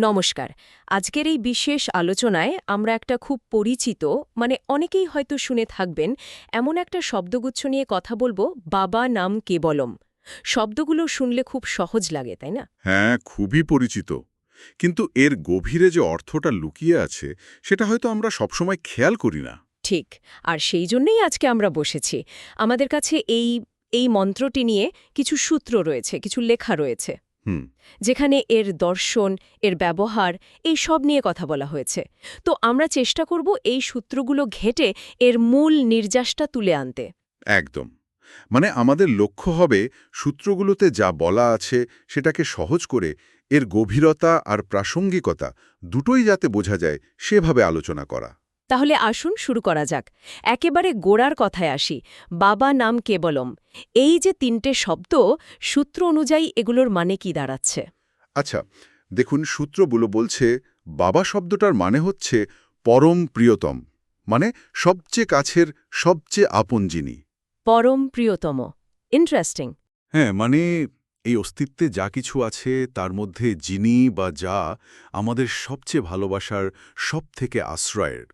নমস্কার। আজকের এই বিশেষ আলোচনায় আমরা একটা খুব পরিচিত মানে অনেকেই হয়তো শুনে থাকবেন এমন একটা শব্দগুচ্ছ নিয়ে কথা বলব বাবা নাম কেবলম। শব্দগুলো শুনলে খুব সহজ লাগে তাই না? হ্যাঁ খুবই পরিচিত। কিন্তু এর গভীরে যে অর্থটা লুকিয়ে আছে সেটা হয়তো আমরা সবসময় খেয়াল করি না। ঠিক আর সেই জন্যই আজকে আমরা বসেছি। আমাদের কাছে এই এই মন্ত্রটি নিয়ে কিছু সূত্র রয়েছে কিছু লেখা রয়েছে। যেখানে এর দর্শন এর ব্যবহার এই সব নিয়ে কথা বলা হয়েছে। তো আমরা চেষ্টা করব এই সূত্রগুলো ঘেটে এর মূল নির্যাসটা তুলে আনতে। একদম। মানে আমাদের লক্ষ্য হবে সূত্রগুলোতে যা বলা আছে সেটাকে সহজ করে এর গভীরতা আর প্রাসঙ্গিকতা দুটোই যাতে বোঝা যায় সেভাবে আলোচনা করা। তাহলে আসুন শুরু করা যাক। একেবারে গোড়ার কথায় আসি। বাবা নাম কেবলম। এই যে তিনটে শব্দ সূত্র অনুযায়ী এগুলোর মানে কি দাঁড়াচ্ছে? আচ্ছা দেখুন সূত্রগুলো বলছে বাবা শব্দটার মানে হচ্ছে পরম প্রিয়তম। মানে সবচেয়ে কাছের সবচেয়ে আপন যিনি। পরম প্রিয়তম। ইন্টারেস্টিং হ্যাঁ মানে এই অস্তিত্বে যা কিছু আছে তার মধ্যে যিনি বা যা আমাদের সবচেয়ে ভালোবাসার সব থেকে আশ্রয়ের।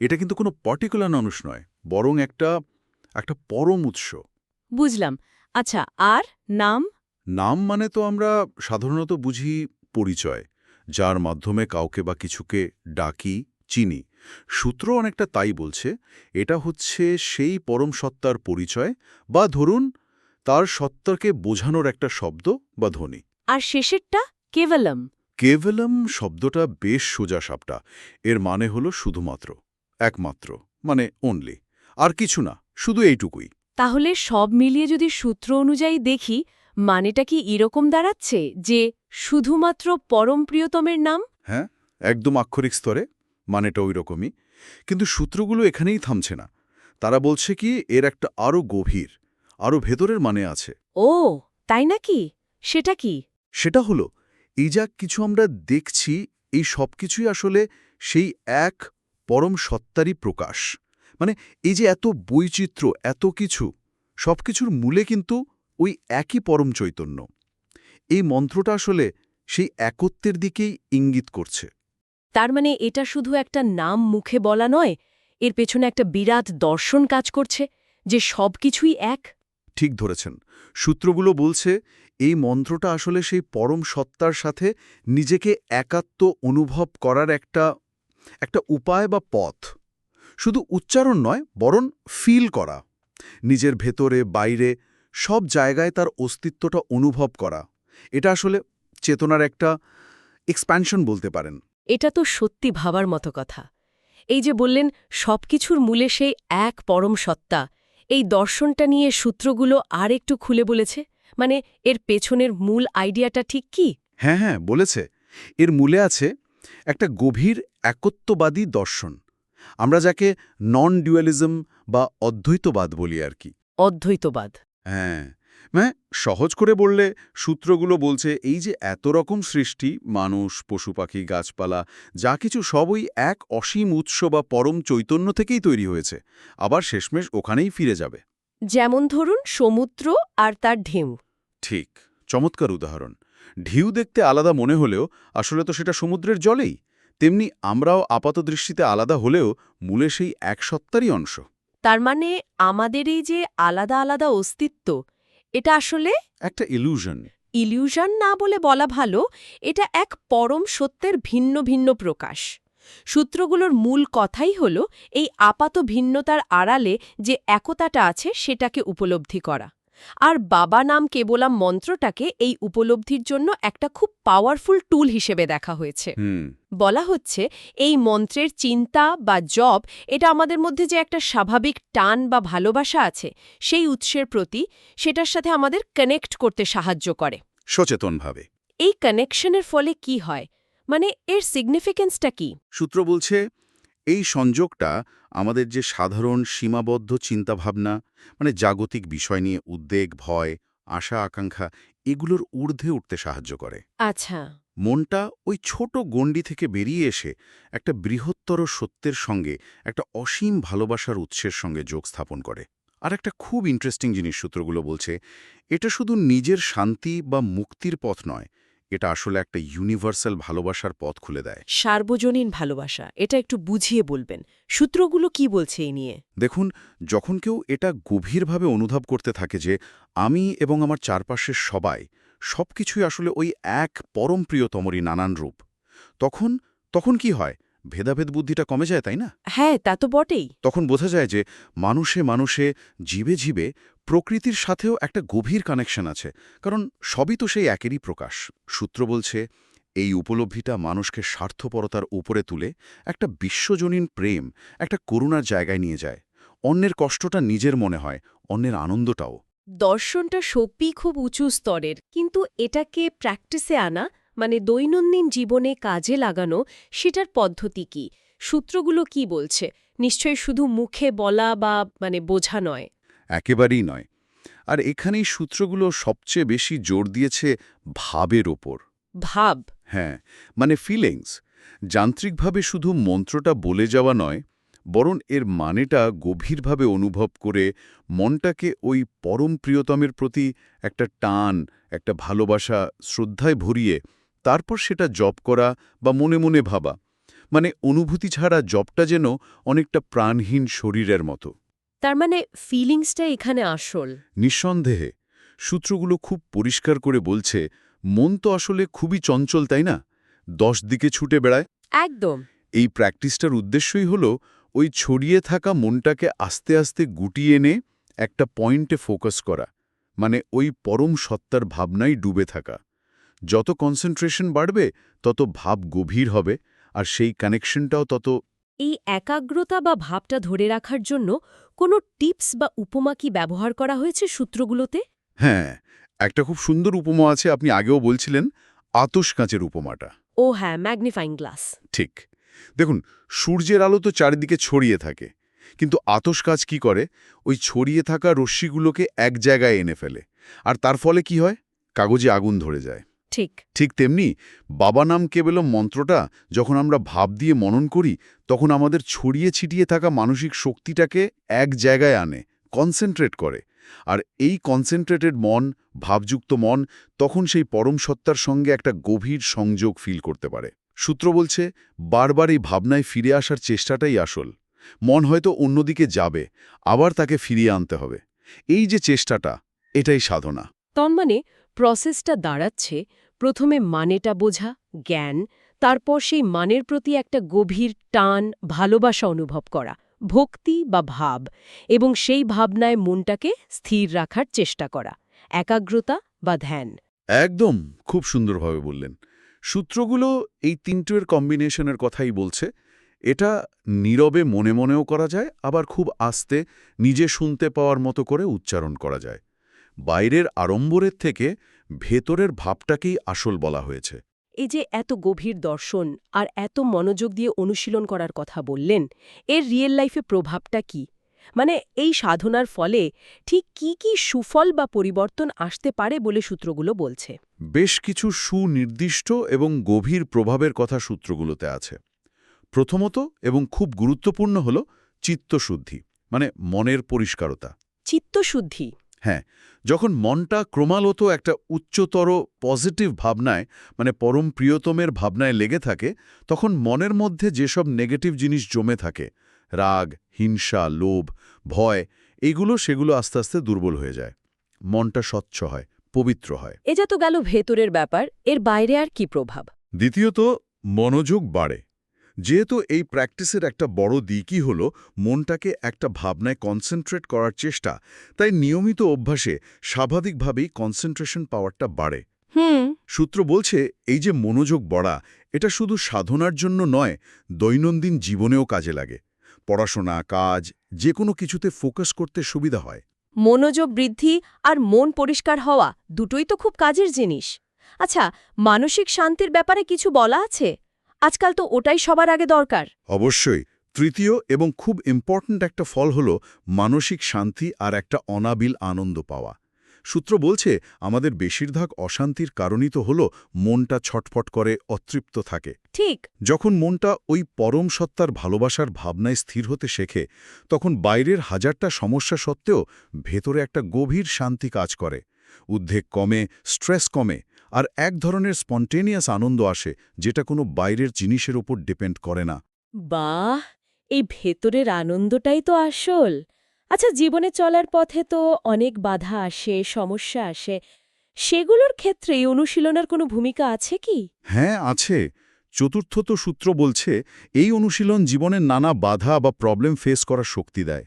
এটা কিন্তু কোনো পার্টিকুলার মানুষ নয় বরং একটা একটা পরম উৎস। বুঝলাম। আচ্ছা আর নাম? নাম মানে তো আমরা সাধারণত বুঝি পরিচয় যার মাধ্যমে কাউকে বা কিছুকে ডাকি চিনি। সূত্র অনেকটা তাই বলছে এটা হচ্ছে সেই পরম সত্তার পরিচয় বা ধরুন তার সত্তাকে বোঝানোর একটা শব্দ বা ধ্বনি। আর শেষেরটা? কেবলম। কেভলম শব্দটা বেশ সোজা সাপটা এর মানে হলো শুধুমাত্র। একমাত্র মানে অনলি আর কিছু না শুধু এইটুকুই। তাহলে সব মিলিয়ে যদি সূত্র অনুযায়ী দেখি মানেটা কি এরকম দাঁড়াচ্ছে যে শুধুমাত্র পরম প্রিয়তমের নাম? হ্যাঁ একদম আক্ষরিক স্তরে মানেটা ওই রকমই কিন্তু সূত্রগুলো এখানেই থামছে না। তারা বলছে কি এর একটা আরও গভীর আরও ভেতরের মানে আছে। ও তাই নাকি? সেটা কি? সেটা হলো এই যা কিছু আমরা দেখছি এই সব কিছুই আসলে সেই এক পরম সত্তারই প্রকাশ। মানে এই যে এত বৈচিত্র্য এত কিছু সব কিছুর মূলে কিন্তু ওই একই পরম চৈতন্য। এই মন্ত্রটা আসলে সেই একত্বের দিকেই ইঙ্গিত করছে। তার মানে এটা শুধু একটা নাম মুখে বলা নয় এর পেছনে একটা বিরাট দর্শন কাজ করছে যে সবকিছুই এক। ঠিক ধরেছেন। সূত্রগুলো বলছে এই মন্ত্রটা আসলে সেই পরম সত্তার সাথে নিজেকে একাত্ম অনুভব করার একটা একটা উপায় বা পথ। শুধু উচ্চারণ নয় বরং ফিল করা। নিজের ভেতরে বাইরে সব জায়গায় তার অস্তিত্বটা অনুভব করা। এটা আসলে চেতনার একটা এক্সপ্যানশন বলতে পারেন। এটা তো সত্যি ভাবার মতো কথা। এই যে বললেন সবকিছুর মূলে সেই এক পরম সত্তা এই দর্শনটা নিয়ে সূত্রগুলো আর একটু খুলে বলেছে? মানে এর পেছনের মূল আইডিয়াটা ঠিক কি? হ্যাঁ হ্যাঁ বলেছে। এর মূলে আছে একটা গভীর একত্ববাদী দর্শন। আমরা যাকে নন ডুয়ালিজম বা অদ্বৈতবাদ বলি আর কি। অদ্বৈতবাদ। হ্যাঁ মানে সহজ করে বললে সূত্রগুলো বলছে এই যে এত রকম সৃষ্টি মানুষ পশু পাখি গাছপালা যা কিছু সবই এক অসীম উৎস বা পরম চৈতন্য থেকেই তৈরি হয়েছে। আবার শেষমেশ ওখানেই ফিরে যাবে। যেমন ধরুন সমুদ্র আর তার ঢেউ। ঠিক চমৎকার উদাহরণ। ঢিউ দেখতে আলাদা মনে হলেও আসলে তো সেটা সমুদ্রের জলেই। তেমনি আমরাও আপাতদৃষ্টিতে আলাদা হলেও মূলে সেই এক সত্তারই অংশ। তার মানে আমাদের এই যে আলাদা আলাদা অস্তিত্ব এটা আসলে একটা ইলুশন ইলিউশন না বলে বলা ভালো এটা এক পরম সত্যের ভিন্ন ভিন্ন প্রকাশ। সূত্রগুলোর মূল কথাই হল এই আপাত ভিন্নতার আড়ালে যে একতাটা আছে সেটাকে উপলব্ধি করা। আর বাবা নাম কেবলাম মন্ত্রটাকে এই উপলব্ধির জন্য একটা খুব পাওয়ারফুল টুল হিসেবে দেখা হয়েছে। বলা হচ্ছে এই মন্ত্রের চিন্তা বা জব এটা আমাদের মধ্যে যে একটা স্বাভাবিক টান বা ভালোবাসা আছে সেই উৎসের প্রতি সেটার সাথে আমাদের কানেক্ট করতে সাহায্য করে। সচেতনভাবে। এই কানেকশনের ফলে কি হয়? মানে এর সিগনিফিকেন্সটা কি? সূত্র বলছে এই সংযোগটা আমাদের যে সাধারণ সীমাবদ্ধ চিন্তাভাবনা মানে জাগতিক বিষয় নিয়ে উদ্বেগ ভয় আশা আকাঙ্ক্ষা এগুলোর ঊর্ধ্বে উঠতে সাহায্য করে। আচ্ছা। মনটা ওই ছোট গণ্ডি থেকে বেরিয়ে এসে একটা বৃহত্তর সত্যের সঙ্গে একটা অসীম ভালোবাসার উৎসের সঙ্গে যোগ স্থাপন করে। আর একটা খুব ইন্টারেস্টিং জিনিস সূত্রগুলো বলছে এটা শুধু নিজের শান্তি বা মুক্তির পথ নয় এটা আসলে একটা ইউনিভার্সাল ভালোবাসার পথ খুলে দেয়। সার্বজনীন ভালোবাসা এটা একটু বুঝিয়ে বলবেন। সূত্রগুলো কি বলছে এই নিয়ে? দেখুন যখন কেউ এটা গভীরভাবে অনুভব করতে থাকে যে আমি এবং আমার চারপাশের সবাই সবকিছুই আসলে ওই এক পরম প্রিয়তমরই নানান রূপ তখন তখন কি হয়? ভেদাভেদ বুদ্ধিটা কমে যায় তাই না? হ্যাঁ তা তো বটেই। তখন বোঝা যায় যে মানুষে মানুষে জীবে জীবে প্রকৃতির সাথেও একটা গভীর কানেকশন আছে। কারণ সবই তো সেই একেরই প্রকাশ। সূত্র বলছে এই উপলব্ধিটা মানুষকে স্বার্থপরতার উপরে তুলে একটা বিশ্বজনীন প্রেম একটা করুণার জায়গায় নিয়ে যায়। অন্যের কষ্টটা নিজের মনে হয় অন্যের আনন্দটাও। দর্শনটা সত্যি খুব উঁচু স্তরের কিন্তু এটাকে প্র্যাকটিসে আনা মানে দৈনন্দিন জীবনে কাজে লাগানো সেটার পদ্ধতি কি? সূত্রগুলো কি বলছে? নিশ্চয়ই শুধু মুখে বলা বা মানে বোঝা নয়। একেবারেই নয়। আর এখানেই সূত্রগুলো সবচেয়ে বেশি জোর দিয়েছে ভাবের ওপর। ভাব? হ্যাঁ মানে ফিলিংস যান্ত্রিকভাবে শুধু মন্ত্রটা বলে যাওয়া নয় বরং এর মানেটা গভীরভাবে অনুভব করে মনটাকে ওই পরম প্রিয়তমের প্রতি একটা টান একটা ভালোবাসা শ্রদ্ধায় ভরিয়ে তারপর সেটা জপ করা বা মনে মনে ভাবা। মানে অনুভূতি ছাড়া জপটা যেন অনেকটা প্রাণহীন শরীরের মতো। তার মানে ফিলিংসটা এখানে আসল। নিঃসন্দেহে সূত্রগুলো খুব পরিষ্কার করে বলছে মন তো আসলে খুবই চঞ্চল তাই না? দশ দিকে ছুটে বেড়ায়। একদম। এই প্র্যাকটিসটার উদ্দেশ্যই হল ওই ছড়িয়ে থাকা মনটাকে আস্তে আস্তে গুটিয়ে এনে একটা পয়েন্টে ফোকাস করা। মানে ওই পরম সত্তার ভাবনাই ডুবে থাকা। যত কনসেন্ট্রেশন বাড়বে তত ভাব গভীর হবে আর সেই কানেকশনটাও তত এই একাগ্রতা বা ভাবটা ধরে রাখার জন্য কোনো টিপস বা উপমা কি ব্যবহার করা হয়েছে সূত্রগুলোতে? হ্যাঁ একটা খুব সুন্দর উপমা আছে আপনি আগেও বলছিলেন আতস কাঁচের উপমাটা। ও হ্যাঁ ম্যাগনিফাইং গ্লাস ঠিক। দেখুন সূর্যের আলো তো চারিদিকে ছড়িয়ে থাকে কিন্তু আতস কাজ কি করে? ওই ছড়িয়ে থাকা রশ্মিগুলোকে এক জায়গায় এনে ফেলে আর তার ফলে কি হয়? কাগজে আগুন ধরে যায়। ঠিক। ঠিক তেমনি বাবা নাম কেবলম মন্ত্রটা যখন আমরা ভাব দিয়ে মনন করি তখন আমাদের ছড়িয়ে ছিটিয়ে থাকা মানসিক শক্তিটাকে এক জায়গায় আনে কনসেন্ট্রেট করে। আর এই কনসেন্ট্রেটেড মন ভাবযুক্ত মন তখন সেই পরম সত্তার সঙ্গে একটা গভীর সংযোগ ফিল করতে পারে। সূত্র বলছে বারবার এই ভাবনায় ফিরে আসার চেষ্টাটাই আসল। মন হয়তো অন্যদিকে যাবে আবার তাকে ফিরিয়ে আনতে হবে। এই যে চেষ্টাটা এটাই সাধনা। তন মানে প্রসেসটা দাঁড়াচ্ছে, প্রথমে মানেটা বোঝা, জ্ঞান, তারপর সেই মানের প্রতি একটা গভীর টান, ভালোবাসা অনুভব করা, ভক্তি বা ভাব, এবং সেই ভাবনায় মনটাকে স্থির রাখার চেষ্টা করা, একাগ্রতা বা ধ্যান। একদম, খুব সুন্দরভাবে বললেন। সূত্রগুলো এই তিনটের কম্বিনেশনের কথাই বলছে। এটা নীরবে মনে মনেও করা যায়, আবার খুব আস্তে নিজে শুনতে পাওয়ার মতো করে উচ্চারণ করা যায়। বাইরের আড়ম্বরের থেকে ভেতরের ভাবটাকেই আসল বলা হয়েছে। এই যে এত গভীর দর্শন আর এত মনোযোগ দিয়ে অনুশীলন করার কথা বললেন এর রিয়েল লাইফে প্রভাবটা কি? মানে এই সাধনার ফলে ঠিক কি কি সুফল বা পরিবর্তন আসতে পারে বলে সূত্রগুলো বলছে। বেশ কিছু সুনির্দিষ্ট এবং গভীর প্রভাবের কথা সূত্রগুলোতে আছে। প্রথমত এবং খুব গুরুত্বপূর্ণ হল চিত্তশুদ্ধি মানে মনের পরিষ্কারতা। চিত্তশুদ্ধি? হ্যাঁ যখন মনটা ক্রমাগত একটা উচ্চতর পজিটিভ ভাবনায় মানে পরম প্রিয়তমের ভাবনায় লেগে থাকে তখন মনের মধ্যে যেসব নেগেটিভ জিনিস জমে থাকে রাগ হিংসা লোভ ভয় এগুলো সেগুলো আস্তে আস্তে দুর্বল হয়ে যায়। মনটা স্বচ্ছ হয় পবিত্র হয়। এটা তো গেল ভেতরের ব্যাপার এর বাইরে আর কি প্রভাব? দ্বিতীয়ত মনোযোগ বাড়ে। যেহেতু এই প্র্যাকটিসের একটা বড় দিকই হল মনটাকে একটা ভাবনায় কনসেন্ট্রেট করার চেষ্টা তাই নিয়মিত অভ্যাসে স্বাভাবিকভাবেই কনসেন্ট্রেশন পাওয়ারটা বাড়ে। হুম। সূত্র বলছে এই যে মনোযোগ বড়া এটা শুধু সাধনার জন্য নয় দৈনন্দিন জীবনেও কাজে লাগে। পড়াশোনা কাজ যে কোনো কিছুতে ফোকাস করতে সুবিধা হয়। মনোযোগ বৃদ্ধি আর মন পরিষ্কার হওয়া দুটোই তো খুব কাজের জিনিস। আচ্ছা মানসিক শান্তির ব্যাপারে কিছু বলা আছে? আজকাল তো ওটাই সবার আগে দরকার। অবশ্যই। তৃতীয় এবং খুব ইম্পর্ট্যান্ট একটা ফল হল মানসিক শান্তি আর একটা অনাবিল আনন্দ পাওয়া। সূত্র বলছে আমাদের বেশিরভাগ অশান্তির কারণই তো হল মনটা ছটফট করে অতৃপ্ত থাকে। ঠিক। যখন মনটা ওই পরম সত্তার ভালোবাসার ভাবনায় স্থির হতে শেখে তখন বাইরের হাজারটা সমস্যা সত্ত্বেও ভেতরে একটা গভীর শান্তি কাজ করে। উদ্বেগ কমে স্ট্রেস কমে আর এক ধরনের স্পন্টেনিয়াস আনন্দ আসে যেটা কোনো বাইরের জিনিসের ওপর ডিপেন্ড করে না। বাহ! এই ভেতরের আনন্দটাই তো আসল। আচ্ছা জীবনে চলার পথে তো অনেক বাধা আসে সমস্যা আসে। সেগুলোর ক্ষেত্রে এই অনুশীলনের কোনো ভূমিকা আছে কি? হ্যাঁ আছে। চতুর্থত সূত্র বলছে এই অনুশীলন জীবনের নানা বাধা বা প্রবলেম ফেস করার শক্তি দেয়।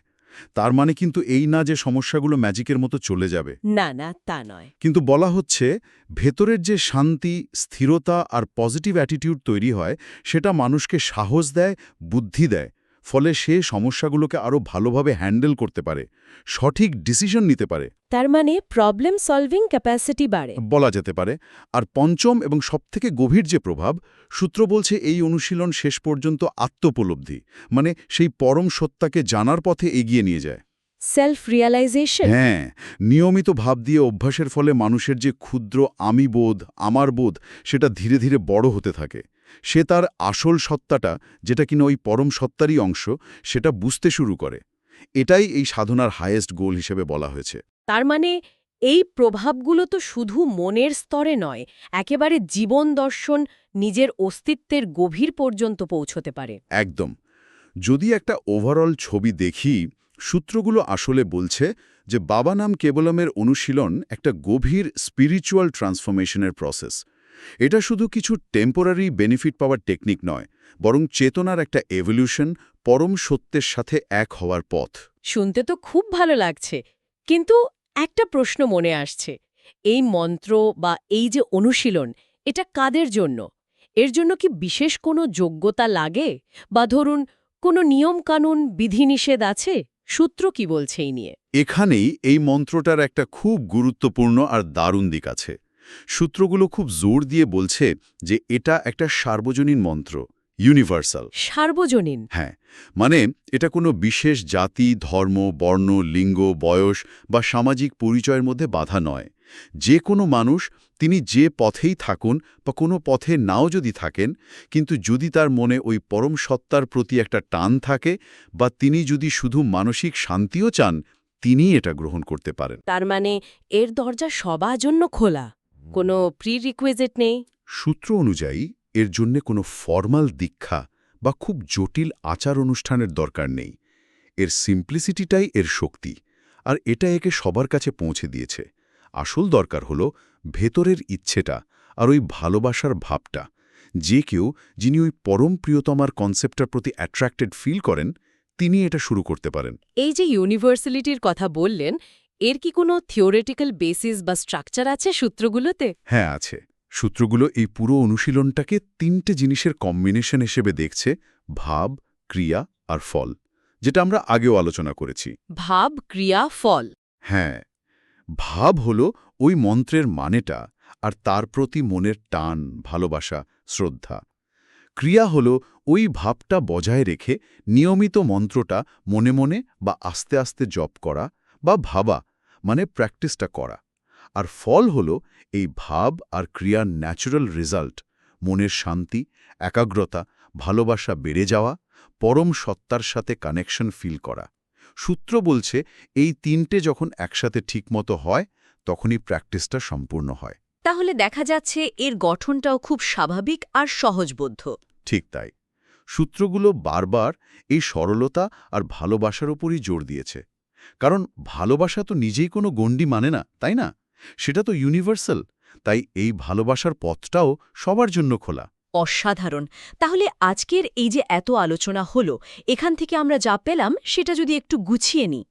তার মানে কিন্তু এই না যে সমস্যাগুলো ম্যাজিকের মতো চলে যাবে। না না তা নয়। কিন্তু বলা হচ্ছে ভেতরের যে শান্তি স্থিরতা আর পজিটিভ অ্যাটিটিউড তৈরি হয় সেটা মানুষকে সাহস দেয় বুদ্ধি দেয়। ফলে সে সমস্যাগুলোকে আরও ভালোভাবে হ্যান্ডেল করতে পারে সঠিক ডিসিশন নিতে পারে। তার মানে প্রবলেম সলভিং ক্যাপাসিটি বাড়ে। বলা যেতে পারে। আর পঞ্চম এবং সবথেকে গভীর যে প্রভাব সূত্র বলছে এই অনুশীলন শেষ পর্যন্ত আত্মোপলব্ধি মানে সেই পরম সত্তাকে জানার পথে এগিয়ে নিয়ে যায়। সেলফ রিয়ালাইজেশন হ্যাঁ নিয়মিত ভাব দিয়ে অভ্যাসের ফলে মানুষের যে ক্ষুদ্র আমি বোধ আমার বোধ সেটা ধীরে ধীরে বড় হতে থাকে। সে তার আসল সত্তাটা যেটা কিনা ওই পরম সত্তারই অংশ সেটা বুঝতে শুরু করে। এটাই এই সাধনার হায়েস্ট গোল হিসেবে বলা হয়েছে। তার মানে এই প্রভাবগুলো তো শুধু মনের স্তরে নয় একেবারে জীবন দর্শন নিজের অস্তিত্বের গভীর পর্যন্ত পৌঁছতে পারে। একদম। যদি একটা ওভারঅল ছবি দেখি সূত্রগুলো আসলে বলছে যে বাবা নাম কেবলমের অনুশীলন একটা গভীর স্পিরিচুয়াল ট্রান্সফরমেশনের প্রসেস এটা শুধু কিছু টেম্পোরারি বেনিফিট পাওয়ার টেকনিক নয় বরং চেতনার একটা এভলিউশন পরম সত্যের সাথে এক হওয়ার পথ। শুনতে তো খুব ভালো লাগছে কিন্তু একটা প্রশ্ন মনে আসছে। এই মন্ত্র বা এই যে অনুশীলন এটা কাদের জন্য? এর জন্য কি বিশেষ কোনো যোগ্যতা লাগে? বা ধরুন কোনো নিয়মকানুন বিধিনিষেধ আছে? সূত্র কি বলছে এই নিয়ে? এখানেই এই মন্ত্রটার একটা খুব গুরুত্বপূর্ণ আর দারুণ দিক আছে। সূত্রগুলো খুব জোর দিয়ে বলছে যে এটা একটা সার্বজনীন মন্ত্র ইউনিভার্সাল সার্বজনীন? হ্যাঁ মানে এটা কোনো বিশেষ জাতি ধর্ম বর্ণ লিঙ্গ বয়স বা সামাজিক পরিচয়ের মধ্যে বাধা নয়। যে কোনো মানুষ তিনি যে পথেই থাকুন বা কোনো পথে নাও যদি থাকেন কিন্তু যদি তার মনে ওই পরম সত্তার প্রতি একটা টান থাকে বা তিনি যদি শুধু মানসিক শান্তিও চান তিনি এটা গ্রহণ করতে পারেন। তার মানে এর দরজা সবার জন্য খোলা। কোনো প্রি রিকুয়েজেট নেই? সূত্র অনুযায়ী এর জন্যে কোনো ফর্মাল দীক্ষা বা খুব জটিল আচার অনুষ্ঠানের দরকার নেই। এর সিম্পলিসিটিটাই এর শক্তি আর এটা একে সবার কাছে পৌঁছে দিয়েছে। আসল দরকার হল ভেতরের ইচ্ছেটা আর ওই ভালোবাসার ভাবটা। যে কেউ যিনি ওই পরম প্রিয়তমার কনসেপ্টটার প্রতি অ্যাট্রাক্টেড ফিল করেন তিনি এটা শুরু করতে পারেন। এই যে ইউনিভার্সালিটির কথা বললেন এর কি কোনো থিওরিটিক্যাল বেসিস বা স্ট্রাকচার আছে সূত্রগুলোতে? হ্যাঁ আছে। সূত্রগুলো এই পুরো অনুশীলনটাকে তিনটে জিনিসের কম্বিনেশন হিসেবে দেখছে ভাব ক্রিয়া আর ফল যেটা আমরা আগেও আলোচনা করেছি। ভাব ক্রিয়া ফল। হ্যাঁ ভাব হলো ওই মন্ত্রের মানেটা আর তার প্রতি মনের টান ভালোবাসা শ্রদ্ধা। ক্রিয়া হলো ওই ভাবটা বজায় রেখে নিয়মিত মন্ত্রটা মনে মনে বা আস্তে আস্তে জপ করা বা ভাবা মানে প্র্যাকটিসটা করা। আর ফল হল এই ভাব আর ক্রিয়ার ন্যাচারাল রেজাল্ট মনের শান্তি একাগ্রতা ভালোবাসা বেড়ে যাওয়া পরম সত্তার সাথে কানেকশন ফিল করা। সূত্র বলছে এই তিনটে যখন একসাথে ঠিকমতো হয় তখনই প্র্যাকটিসটা সম্পূর্ণ হয়। তাহলে দেখা যাচ্ছে এর গঠনটাও খুব স্বাভাবিক আর সহজবোধ্য। ঠিক তাই। সূত্রগুলো বারবার এই সরলতা আর ভালোবাসার উপরই জোর দিয়েছে। কারণ ভালোবাসা তো নিজেই কোনো গণ্ডি মানে না, তাই না? সেটা তো ইউনিভার্সাল তাই এই ভালোবাসার পথটাও সবার জন্য খোলা। অসাধারণ। তাহলে আজকের এই যে এত আলোচনা হলো, এখান থেকে আমরা যা পেলাম সেটা যদি একটু গুছিয়ে নিই।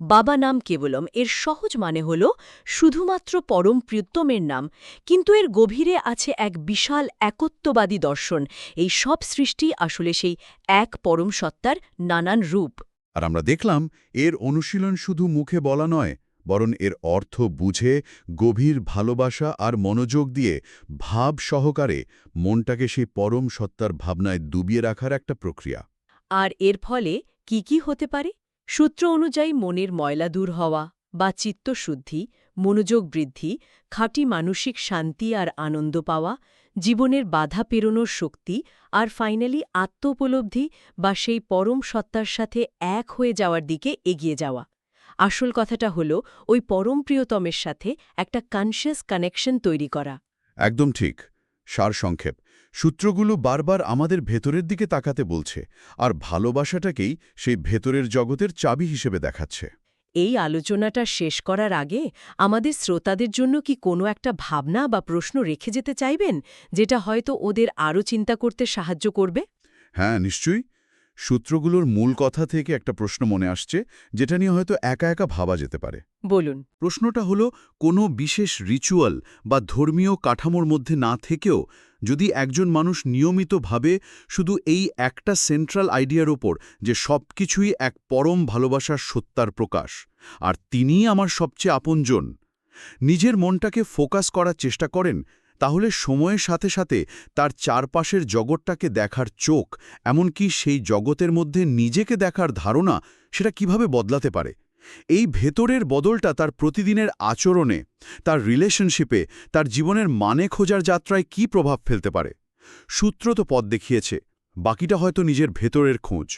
বাবা নাম কেবলম, এর সহজ মানে হল শুধুমাত্র পরম প্রিয়তমের নাম, কিন্তু এর গভীরে আছে এক বিশাল একত্ববাদী দর্শন, এই সব সৃষ্টি আসলে সেই এক পরম সত্তার নানান রূপ। আর আমরা দেখলাম এর অনুশীলন শুধু মুখে বলা নয়, বরং এর অর্থ বুঝে, গভীর ভালোবাসা আর মনোযোগ দিয়ে ভাব সহকারে মনটাকে সেই পরম সত্তার ভাবনায় ডুবিয়ে রাখার একটা প্রক্রিয়া। আর এর ফলে কি কি হতে পারে? সূত্র অনুযায়ী মনের ময়লা দূর হওয়া বা চিত্তশুদ্ধি, মনোযোগ বৃদ্ধি, খাঁটি মানসিক শান্তি আর আনন্দ পাওয়া জীবনের বাধা পেরোনোর শক্তি আর ফাইনালি আত্মোপলব্ধি বা সেই পরম সত্তার সাথে এক হয়ে যাওয়ার দিকে এগিয়ে যাওয়া। আসল কথাটা হল, ওই পরম প্রিয়তমের সাথে একটা কনশিয়াস কানেকশন তৈরি করা। একদম ঠিক। সারসংক্ষেপ সূত্রগুলো বারবার আমাদের ভেতরের দিকে তাকাতে বলছে, আর ভালোবাসাটাকেই সেই ভেতরের জগতের চাবি হিসেবে দেখাচ্ছে। এই আলোচনাটা শেষ করার আগে আমাদের শ্রোতাদের জন্য কি কোনো একটা ভাবনা বা প্রশ্ন রেখে যেতে চাইবেন, যেটা হয়তো ওদের আরও চিন্তা করতে সাহায্য করবে? হ্যাঁ নিশ্চয়ই। সূত্রগুলোর মূল কথা থেকে একটা প্রশ্ন মনে আসছে যেটা নিয়ে হয়তো একা একা ভাবা যেতে পারে। বলুন। প্রশ্নটা হলো কোনো বিশেষ রিচুয়াল বা ধর্মীয় কাঠামোর মধ্যে না থেকেও যদি একজন মানুষ নিয়মিতভাবে শুধু এই একটা সেন্ট্রাল আইডিয়ার ওপর যে সব কিছুই এক পরম ভালোবাসার সত্যার প্রকাশ আর তিনিই আমার সবচেয়ে আপনজন নিজের মনটাকে ফোকাস করার চেষ্টা করেন তাহলে সময়ের সাথে সাথে তার চারপাশের জগৎটাকে দেখার চোখ, এমনকি সেই জগতের মধ্যে নিজেকে দেখার ধারণা, সেটা কীভাবে বদলাতে পারে? এই ভেতরের বদলটা তার প্রতিদিনের আচরণে, তার রিলেশনশিপে তার জীবনের মানে খোঁজার যাত্রায় কি প্রভাব ফেলতে পারে? সূত্র তো পথ দেখিয়েছে, বাকিটা হয়তো নিজের ভেতরের খোঁজ।